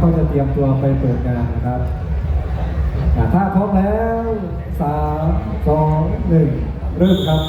ก็จะเตรียมตัวไปเปิดงานนะครับถ้าพร้อมแล้วสามสองหนึ่งเริ่มครับ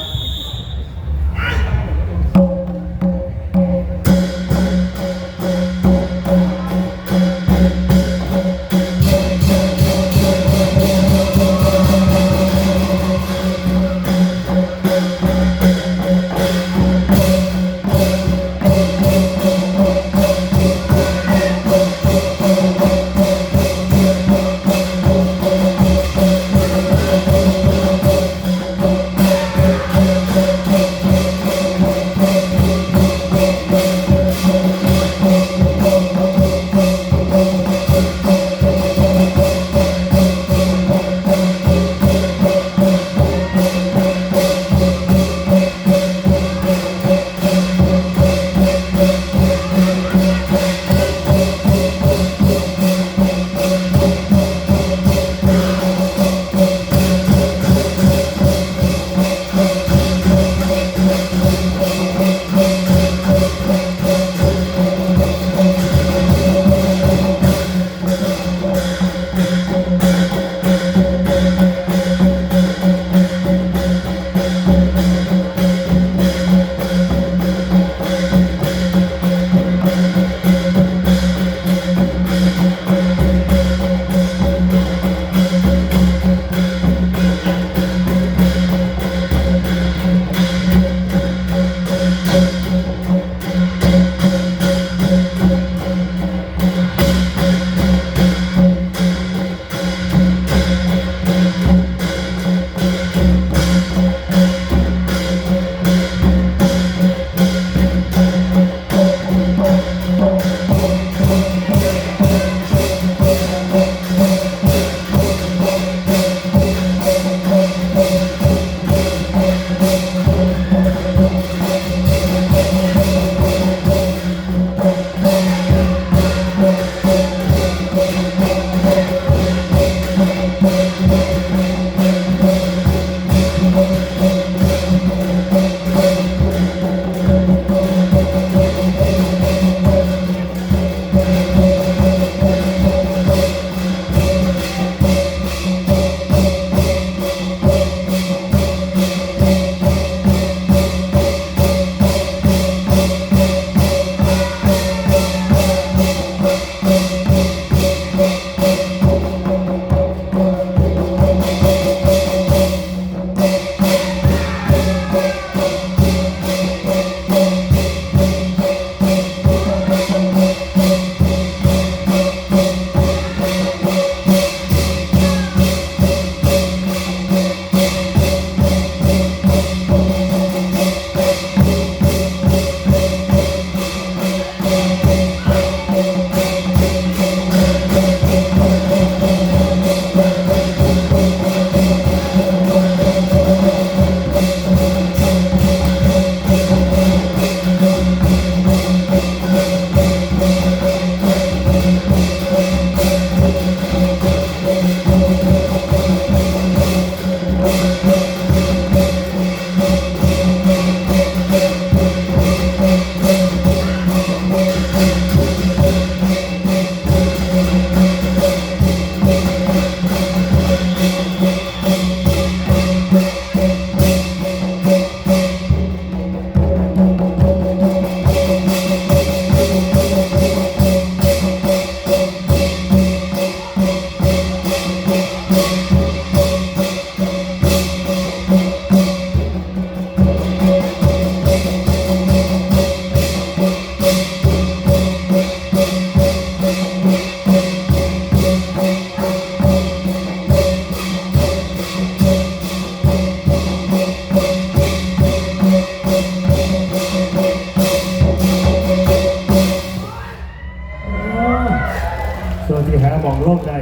โลกได้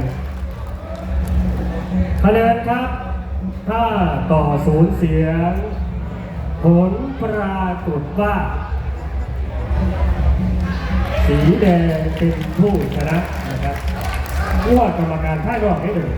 คะแนนครับ ถ้าต่อศูนย์เสียง ผลปรากฏว่า สีแดงเป็นผู้ชนะนะครับว่ากรรมการท่านรองให้เลย